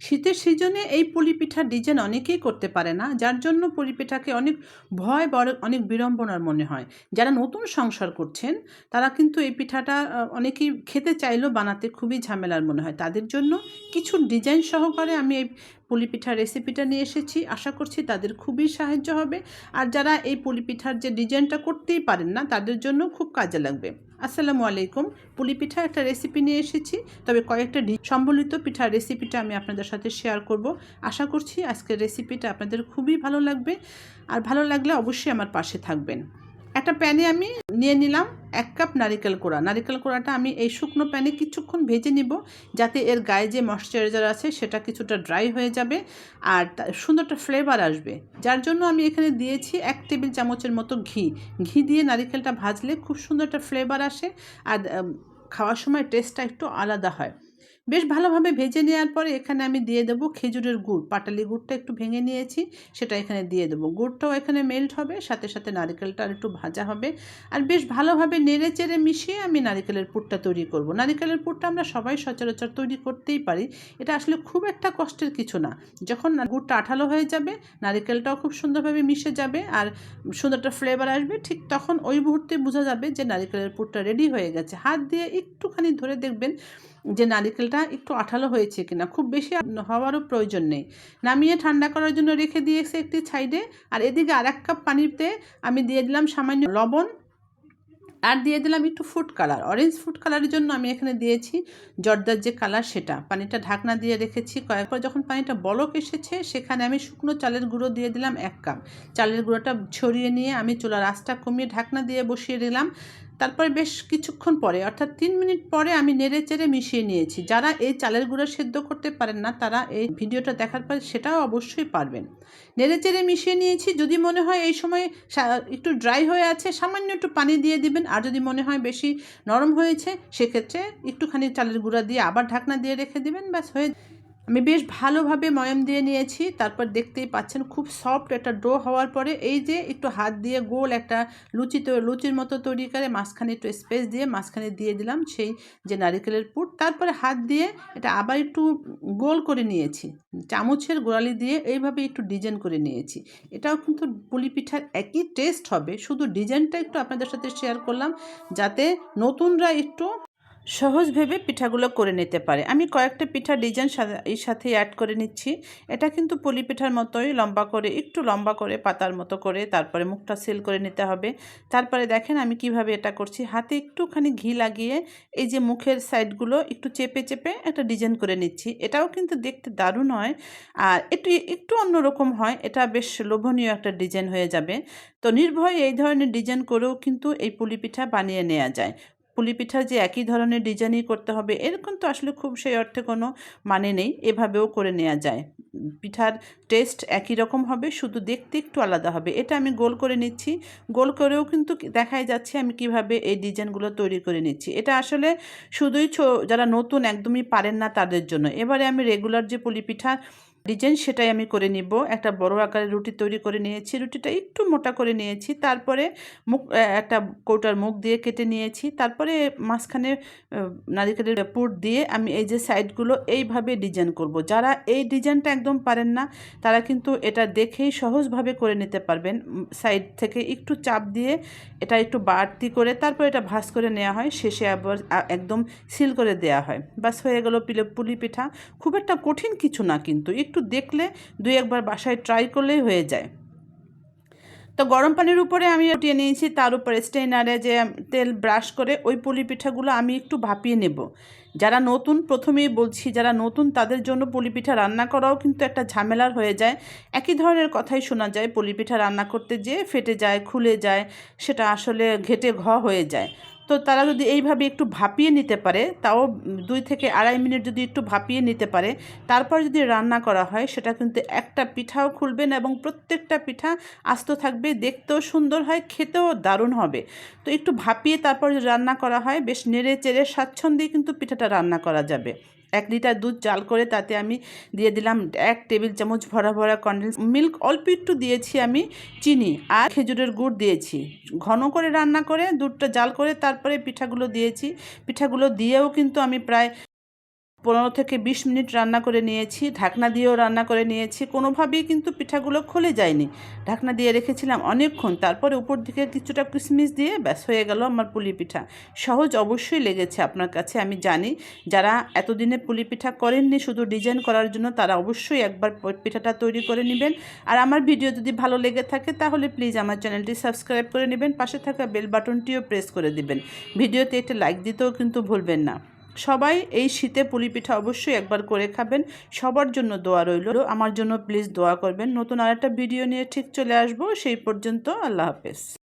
শীতের সিজনে এই পুলি পিঠার ডিজাইন অনেকেই করতে পারে না, যার জন্য পুলি পিঠাকে অনেক ভয় বড় অনেক বিড়ম্বনার মনে হয়। যারা নতুন সংসার করছেন, তারা কিন্তু এই পিঠাটা অনেকেই খেতে চাইলেও বানাতে খুবই ঝামেলার মনে হয়। তাদের জন্য কিছু ডিজাইন সহকারে আমি এই পুলি পিঠার রেসিপিটা নিয়ে এসেছি। আশা করছি তাদের খুবই সাহায্য হবে। আর যারা এই পুলি পিঠার যে ডিজাইনটা করতেই পারেন না, তাদের জন্য খুব কাজে লাগবে। আসসালামু আলাইকুম। পুলি পিঠা একটা রেসিপি নিয়ে এসেছি, তবে কয়েকটা সম্বলিত পিঠার রেসিপিটা আমি আপনাদের সাথে শেয়ার করব। আশা করছি আজকের রেসিপিটা আপনাদের খুবই ভালো লাগবে। আর ভালো লাগলে অবশ্যই আমার পাশে থাকবেন। একটা প্যানে আমি নিয়ে নিলাম এক কাপ নারিকেল কোড়া। নারিকেল কোড়াটা আমি এই শুকনো প্যানে কিছুক্ষণ ভেজে নিব যাতে এর গায়ে যে ময়শ্চারাইজার আছে সেটা কিছুটা ড্রাই হয়ে যাবে আর সুন্দর একটা ফ্লেভার আসবে। যার জন্য আমি এখানে দিয়েছি এক টেবিল চামচের মতো ঘি। ঘি দিয়ে নারিকেলটা ভাজলে খুব সুন্দর একটা ফ্লেভার আসে আর খাওয়ার সময় টেস্টটা একটু আলাদা হয়। বেশ ভালোভাবে ভেজে নেওয়ার পরে এখানে আমি দিয়ে দেবো খেজুরের গুড়। পাটালি গুড়টা একটু ভেঙে নিয়েছি, সেটা এখানে দিয়ে দেবো। গুড়টাও এখানে মেল্ট হবে, সাথে সাথে নারিকেলটা আর একটু ভাজা হবে। আর বেশ ভালোভাবে নেড়ে চেড়ে মিশিয়ে আমি নারিকেলের পুরটা তৈরি করব। নারকেলের পুরটা আমরা সবাই সচরাচর তৈরি করতেই পারি। এটা আসলে খুব একটা কষ্টের কিছু না। যখন গুড়টা আঠালো হয়ে যাবে, নারিকেলটাও খুব সুন্দরভাবে মিশে যাবে আর সুন্দর একটা ফ্লেভার আসবে, ঠিক তখন ওই মুহূর্তে বোঝা যাবে যে নারিকেলের পুরটা রেডি হয়ে গেছে। হাত দিয়ে একটুখানি ধরে দেখবেন যে নারকেলটা একটু আঠালো হয়েছে কিনা, খুব বেশি হওয়ারও প্রয়োজন নেই। নামিয়ে ঠান্ডা করার জন্য রেখে দিয়েছে একটি সাইডে। আর এদিকে আর এক কাপ পানিতে আমি দিয়ে দিলাম সামান্য লবণ। আর দিয়ে দিলাম একটু ফুড কালার, অরেঞ্জ ফুড কালারের জন্য আমি এখানে দিয়েছি জর্দার যে কালার সেটা। পানিটা ঢাকনা দিয়ে রেখেছি কয়েকবার যখন পানিটা বলক এসেছে সেখানে আমি শুকনো চালের গুঁড়ো দিয়ে দিলাম এক কাপ। চালের গুঁড়োটা ছড়িয়ে নিয়ে আমি চুলার আঁচটা কমিয়ে ঢাকনা দিয়ে বসিয়ে দিলাম। তারপরে বেশ কিছুক্ষণ পরে, অর্থাৎ তিন মিনিট পরে আমি নেড়ে চেড়ে মিশিয়ে নিয়েছি। যারা এই চালের গুঁড়া সেদ্ধ করতে পারেন না, তারা এই ভিডিওটা দেখার পর সেটাও অবশ্যই পারবেন। নেড়ে চেড়ে মিশিয়ে নিয়েছি, যদি মনে হয় এই সময় একটু ড্রাই হয়ে আছে, সামান্য একটু পানি দিয়ে দিবেন। আর যদি মনে হয় বেশি নরম হয়েছে, সেক্ষেত্রে একটুখানি চালের গুঁড়া দিয়ে আবার ঢাকনা দিয়ে রেখে দিবেন, ব্যাস হয়ে আমি বেশ ভালোভাবে ময়াম দিয়ে নিয়েছি, তারপর দেখতেই পাচ্ছেন খুব সফট একটা ডো হওয়ার পরে এই যে একটু হাত দিয়ে গোল একটা লুচি তো, লুচির মতো তৈরি করে মাঝখানে একটু স্পেস দিয়ে মাঝখানে দিয়ে দিলাম সেই যে নারিকেলের পুর। তারপরে হাত দিয়ে এটা আবার একটু গোল করে নিয়েছি, চামচের গোড়ালি দিয়ে এইভাবে একটু ডিজাইন করে নিয়েছি। এটাও কিন্তু পুলি পিঠার একই টেস্ট হবে, শুধু ডিজাইনটা একটু আপনাদের সাথে শেয়ার করলাম, যাতে নতুনরা একটু সহজ ভেবে পিঠাগুলো করে নিতে পারে। আমি কয়েকটা পিঠা ডিজাইন এই সাথে অ্যাড করে নিচ্ছি। এটা কিন্তু পুলি পিঠার মতোই লম্বা করে, একটু লম্বা করে, পাতার মতো করে তারপরে মুখটা সেল করে নিতে হবে। তারপরে দেখেন আমি কীভাবে এটা করছি। হাতে একটুখানি ঘি লাগিয়ে এই যে মুখের সাইডগুলো একটু চেপে চেপে একটা ডিজাইন করে নিচ্ছি। এটাও কিন্তু দেখতে দারুণ হয়। আর একটু একটু অন্যরকম হয়। এটা বেশ লোভনীয় একটা ডিজাইন হয়ে যাবে। তো নির্ভয়ে এই ধরনের ডিজাইন করেও কিন্তু এই পুলি পিঠা বানিয়ে নেওয়া যায়। পুলি পিঠা যে একই ধরনের ডিজাইনই করতে হবে এরকম তো আসলে খুব সেই অর্থে কোনো মানে নেই, এভাবেও করে নেওয়া যায়। পিঠার টেস্ট একই রকম হবে, শুধু দেখতে একটু আলাদা হবে, এটা আমি গোল করে নিচ্ছি। গোল করেও কিন্তু দেখাই যাচ্ছে আমি কীভাবে এই ডিজাইনগুলো তৈরি করে নিচ্ছি। এটা আসলে শুধুই যারা নতুন একদমই পারেন না তাদের জন্য। এবারে আমি রেগুলার যে পুলি পিঠা ডিজাইন সেটাই আমি করে নিব। একটা বড় আকারের রুটি তৈরি করে নিয়েছি, রুটিটা একটু মোটা করে নিয়েছি, তারপরে মুখ একটা কৌটার মুখ দিয়ে কেটে নিয়েছি, তারপরে মাঝখানে নারিকেলের পুর দিয়ে আমি এই যে সাইডগুলো এইভাবে ডিজাইন করব। যারা এই ডিজাইনটা একদম পারেন না, তারা কিন্তু এটা দেখেই সহজভাবে করে নিতে পারবেন। সাইড থেকে একটু চাপ দিয়ে এটা একটু বাড়তি করে তারপর এটা ভাঁজ করে নেওয়া হয়, শেষে আবার একদম সিল করে দেওয়া হয়। বাস হয়ে গেল পিলে, পুলি পিঠা। খুব একটা কঠিন কিছু না কিন্তু, একটু দেখলে, দুই একবার বাসায় ট্রাই করলেই হয়ে যায়। তো গরম পানির উপরে আমি উঠিয়ে নিয়েছি, তার উপরে স্টেনারে যে তেল ব্রাশ করে ওই পুলি পিঠাগুলো আমি একটু ভাপিয়ে নেব। যারা নতুন, প্রথমেই বলছি যারা নতুন, তাদের জন্য পুলি পিঠা রান্না করাও কিন্তু একটা ঝামেলার হয়ে যায়। একই ধরনের কথাই শোনা যায় পুলি পিঠা রান্না করতে যেয়ে ফেটে যায়, খুলে যায়, সেটা আসলে ঘেটে ঘ হয়ে যায়। তো তারা যদি এইভাবে একটু ভাপিয়ে নিতে পারে, তাও দুই থেকে আড়াই মিনিট যদি একটু ভাপিয়ে নিতে পারে, তারপর যদি রান্না করা হয়, সেটা কিন্তু একটা পিঠাও খুলবে না এবং প্রত্যেকটা পিঠা আস্ত থাকবে, দেখতেও সুন্দর হয়, খেতেও দারুণ হবে। তো একটু ভাপিয়ে তারপর রান্না করা হয়, বেশ নেড়ে চেড়ে স্বাচ্ছন্দ্যেই কিন্তু পিঠাটা রান্না করা যাবে। এক লিটার দুধ জাল করে তাতে আমি দিয়ে দিলাম এক টেবিল চামচ ভরা ভরা কন্ডেন্স মিল্ক। অল্প একটু দিয়েছি আমি চিনি আর খেজুরের গুড় দিয়েছি। ঘন করে রান্না করে দুধটা জাল করে তারপরে পিঠাগুলো দিয়েছি। পিঠাগুলো দিয়েও কিন্তু আমি প্রায় পনেরো থেকে বিশ মিনিট রান্না করে নিয়েছি, ঢাকনা দিয়েও রান্না করে নিয়েছি, কোনোভাবেই কিন্তু পিঠাগুলো খুলে যায়নি। ঢাকনা দিয়ে রেখেছিলাম অনেকক্ষণ, তারপরে উপর দিকে কিছুটা কিশমিশ দিয়ে ব্যাস হয়ে গেল আমার পুলি পিঠা। সহজ অবশ্যই লেগেছে আপনার কাছে, আমি জানি। যারা এতদিনে পুলি পিঠা করেননি, শুধু ডিজাইন করার জন্য, তারা অবশ্যই একবার পিঠাটা তৈরি করে নেবেন। আর আমার ভিডিও যদি ভালো লেগে থাকে, তাহলে প্লিজ আমার চ্যানেলটি সাবস্ক্রাইব করে নেবেন। পাশে থাকা বেল বাটনটিও প্রেস করে দিবেন। ভিডিওতে একটা লাইক দিতেও কিন্তু ভুলবেন না। সবাই এই শীতে পুলি পিঠা অবশ্যই একবার করে খাবেন। সবার জন্য দোয়া রইল। আমার জন্য প্লিজ দোয়া করবেন। নতুন আরেকটা ভিডিও নিয়ে ঠিক চলে আসব। সেই পর্যন্ত আল্লাহ হাফেজ।